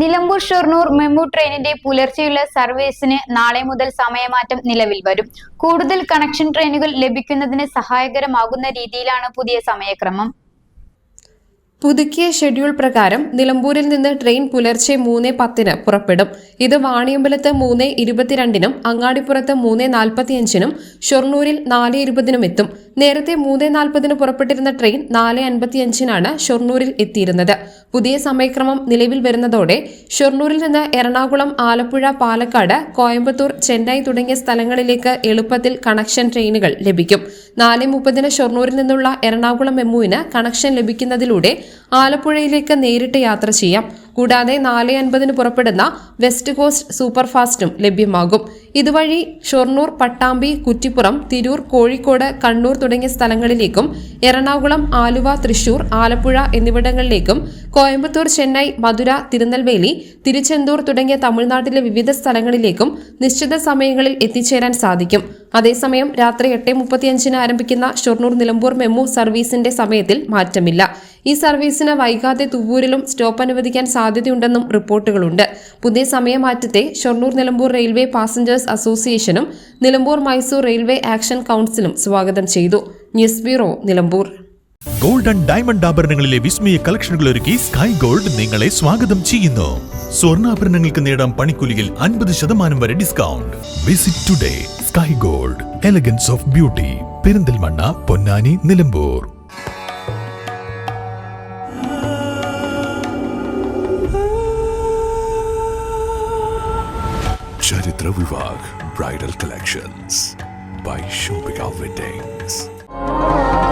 Nilambur Shoranur MEMU ട്രെയിനിന്റെ പുലർച്ചെയുള്ള സർവീസിന് നാളെ മുതൽ സമയമാറ്റം നിലവിൽ വരും. കൂടുതൽ കണക്ഷൻ ട്രെയിനുകൾ ലഭിക്കുന്നതിന് സഹായകരമാകുന്ന രീതിയിലാണ് പുതിയ സമയക്രമം. പുതുക്കിയ ഷെഡ്യൂൾ പ്രകാരം നിലമ്പൂരിൽ നിന്ന് ട്രെയിൻ പുലർച്ചെ മൂന്ന് പത്തിന് പുറപ്പെടും. ഇത് വാണിയമ്പലത്ത് മൂന്ന് ഇരുപത്തിരണ്ടിനും അങ്ങാടിപ്പുറത്ത് മൂന്ന് നാൽപ്പത്തിയഞ്ചിനും ഷൊർണൂരിൽ നാല് ഇരുപതിനും എത്തും. നേരത്തെ മൂന്ന് നാൽപ്പതിന് പുറപ്പെട്ടിരുന്ന ട്രെയിൻ നാല് അൻപത്തിയഞ്ചിനാണ് ഷൊർണൂരിൽ എത്തിയിരുന്നത്. പുതിയ സമയക്രമം നിലവിൽ വരുന്നതോടെ ഷൊർണൂരിൽ നിന്ന് എറണാകുളം ആലപ്പുഴ പാലക്കാട് കോയമ്പത്തൂർ ചെന്നൈ തുടങ്ങിയ സ്ഥലങ്ങളിലേക്ക് എളുപ്പത്തിൽ കണക്ഷൻ ട്രെയിനുകൾ ലഭിക്കും. നാല് മുപ്പതിന് ഷൊർണൂരിൽ നിന്നുള്ള എറണാകുളം മെമ്മുവിന് കണക്ഷൻ ലഭിക്കുന്നതിലൂടെ ആലപ്പുഴയിലേക്ക് നേരിട്ട് യാത്ര ചെയ്യാം. കൂടാതെ നാല് അൻപതിന് പുറപ്പെടുന്ന വെസ്റ്റ് കോസ്റ്റ് സൂപ്പർഫാസ്റ്റും ലഭ്യമാകും. ഇതുവഴി ഷൊർണൂർ പട്ടാമ്പി കുറ്റിപ്പുറം തിരൂർ കോഴിക്കോട് കണ്ണൂർ തുടങ്ങിയ സ്ഥലങ്ങളിലേക്കും എറണാകുളം ആലുവ തൃശൂർ ആലപ്പുഴ എന്നിവിടങ്ങളിലേക്കും കോയമ്പത്തൂർ ചെന്നൈ മധുര തിരുനെൽവേലി തിരുച്ചെന്തൂർ തുടങ്ങിയ തമിഴ്നാട്ടിലെ വിവിധ സ്ഥലങ്ങളിലേക്കും നിശ്ചിത സമയങ്ങളിൽ എത്തിച്ചേരാൻ സാധിക്കും. അതേസമയം രാത്രി എട്ട് മുപ്പത്തിയഞ്ചിന് ആരംഭിക്കുന്ന ഷൊർണൂർ നിലമ്പൂർ മെമു സർവീസിന്റെ സമയത്തിൽ മാറ്റമില്ല. ഈ സർവീസിന് വൈകാതെ തുവ്വൂരിലും സ്റ്റോപ്പ് അനുവദിക്കാൻ സാധ്യതയുണ്ടെന്നും റിപ്പോർട്ടുകളുണ്ട്. പുതിയ സമയമാറ്റത്തെ ഷൊർണൂർ നിലമ്പൂർ റെയിൽവേ പാസഞ്ചേഴ്സ് അസോസിയേഷനും നിലമ്പൂർ മൈസൂർ റെയിൽവേ ആക്ഷൻ കൗൺസിലും സ്വാഗതം ചെയ്തു. News bureau Nilambur. Golden diamond ആഭരണങ്ങളിലെ വിസ്മയ കളക്ഷനുകൾ ഒരുക്കി സ്കൈ ഗോൾഡ് നിങ്ങളെ സ്വാഗതം ചെയ്യുന്നു. സ്വർണാഭരണങ്ങൾക്ക് നേടാം പണിക്കൂലിയിൽ അൻപത് ശതമാനം വരെ discount. Visit today sky gold elegance of beauty Perinthalmanna Ponnani Nilambur. Charitra bridal collections by Shobika Weddings.